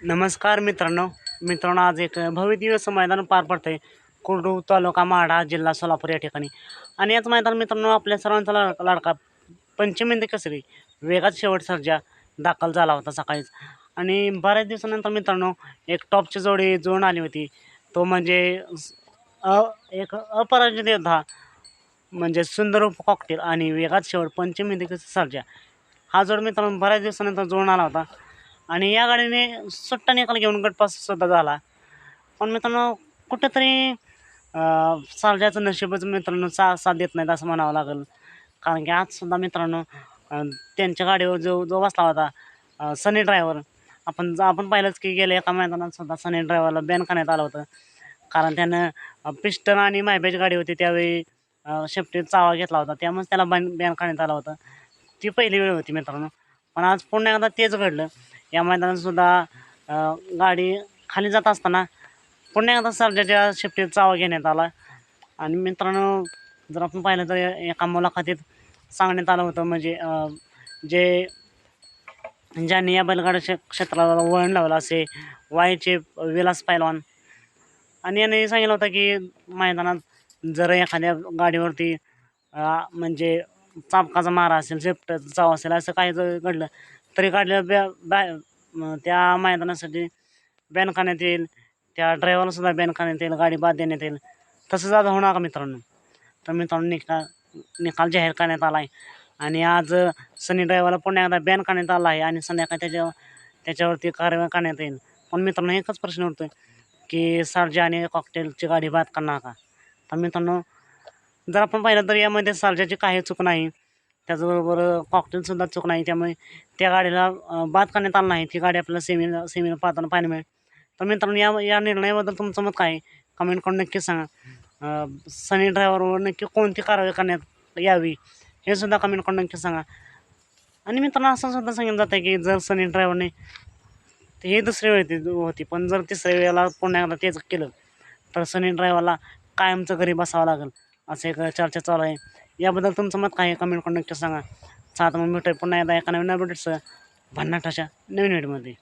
नमस्कार मित्रांनो. मित्रांनो आज एक भव्य दिवस मैदान पार पडतंय. कुर्डू तालुका माढा जिल्हा सोलापूर या ठिकाणी. आणि याच मैदान मित्रांनो आपल्या सर्वांचा लाड लाडका पंचमेंदी कसरी वेगात शेवट सर्जा दाखल झाला होता सकाळीच. आणि बऱ्याच दिवसानंतर मित्रांनो एक टॉपची जोडी जोडून आली होती. तो म्हणजे अ एक अपराजित योद्धा म्हणजे सुंदर कॉकटेल आणि वेगात शेवट पंचमेंदी कसरी सर्जा. हा जोड मित्रांनो बऱ्याच दिवसानंतर जोडून आला होता. आणि या गाडीने सुट्टा निकाल घेऊन गटपास सुद्धा झाला. पण मित्रांनो कुठेतरी अं, नशीबच मित्रांनो सा साथ देत नाहीत असं म्हणावं लागेल. कारण की आजसुद्धा मित्रांनो त्यांच्या गाडीवर जो जो बसला होता सनी ड्रायव्हर आपण आपण पाहिलंच की गेल्या एका मैदानात सुद्धा सनी ड्रायव्हरला बॅन करण्यात आलं होतं. कारण त्यानं पिस्टन आणि मायबेज गाडी होती त्यावेळी शेफ्टीत चावा घेतला होता. त्यामुळेच त्याला बॅन बॅन करण्यात आलं होतं. ती पहिली वेळ होती मित्रांनो. पण आज पुन्हा एकदा तेच घडलं. या मैदानातसुद्धा गाडी खाली जात असताना पुन्हा एकदा सरजाच्या शिफ्टीत चावा घेण्यात आला. आणि मित्रांनो जर आपण पाहिलं तर एका मुलाखतीत सांगण्यात आलं होतं म्हणजे जे ज्यांनी या बैलगाडा क्षे क्षेत्राला वळण लावलं असे वायचे विलास पैलवान. आणि याने सांगितलं होतं की मैदानात जर एखाद्या गाडीवरती म्हणजे चापकाचा मारा असेल शेपटाचा चाव असेल असं काही जर घडलं तरी काढलं बॅ बॅ त्या मैदानासाठी बॅन करण्यात येईल. त्या ड्रायव्हरलासुद्धा बॅन करण्यात येईल गाडी बाद देण्यात येईल. तसंच आज होणार का मित्रांनो? तर मित्रांनो निकाल निकाल जाहीर करण्यात आला आहे आणि आज सनी ड्रायव्हरला पुन्हा एकदा बॅन करण्यात आला आहे आणि संध्याकाळी त्याच्या त्याच्यावरती कारवाई करण्यात येईल. पण मित्रांनो एकच प्रश्न उरतो की सारजा आणि कॉकटेलची गाडी बाद करणार का? तर मित्रांनो जर आपण पाहिलं तर यामध्ये सारजाची काही चूक नाही. त्याचबरोबर कॉकटेलसुद्धा चूक नाही. त्यामुळे त्या गाडीला बाद करण्यात आलं नाही. ती गाडी आपल्याला सेमीला सेमीला पाहताना पाहायला मिळेल. तर मित्रांनो या या निर्णयाबद्दल तुमचं मत काय? कमेंट करून नक्की सांगा. सनी ड्रायव्हरवर नक्की कोणती कारवाई करण्यात यावी हे सुद्धा कमेंट करून नक्की सांगा. आणि मित्रांनो असं सुद्धा सांगितलं जातं की जर सनी ड्रायव्हरने हे दुसरी वेळ होती पण जर तिसऱ्या वेळेला पुन्हा एकदा तेच केलं तर सनी ड्रायव्हरला कायमचं घरी बसावं लागेल. असं एक चर्चा चालू आहे. याबद्दल तुमचं मत काय आहे? कमेंट करून नक्की सांगा. सात मग भेटूया पुन्हा एकदा एका नवीन अपडेट्स भन्नाट अशा नवीन व्हिडिओमध्ये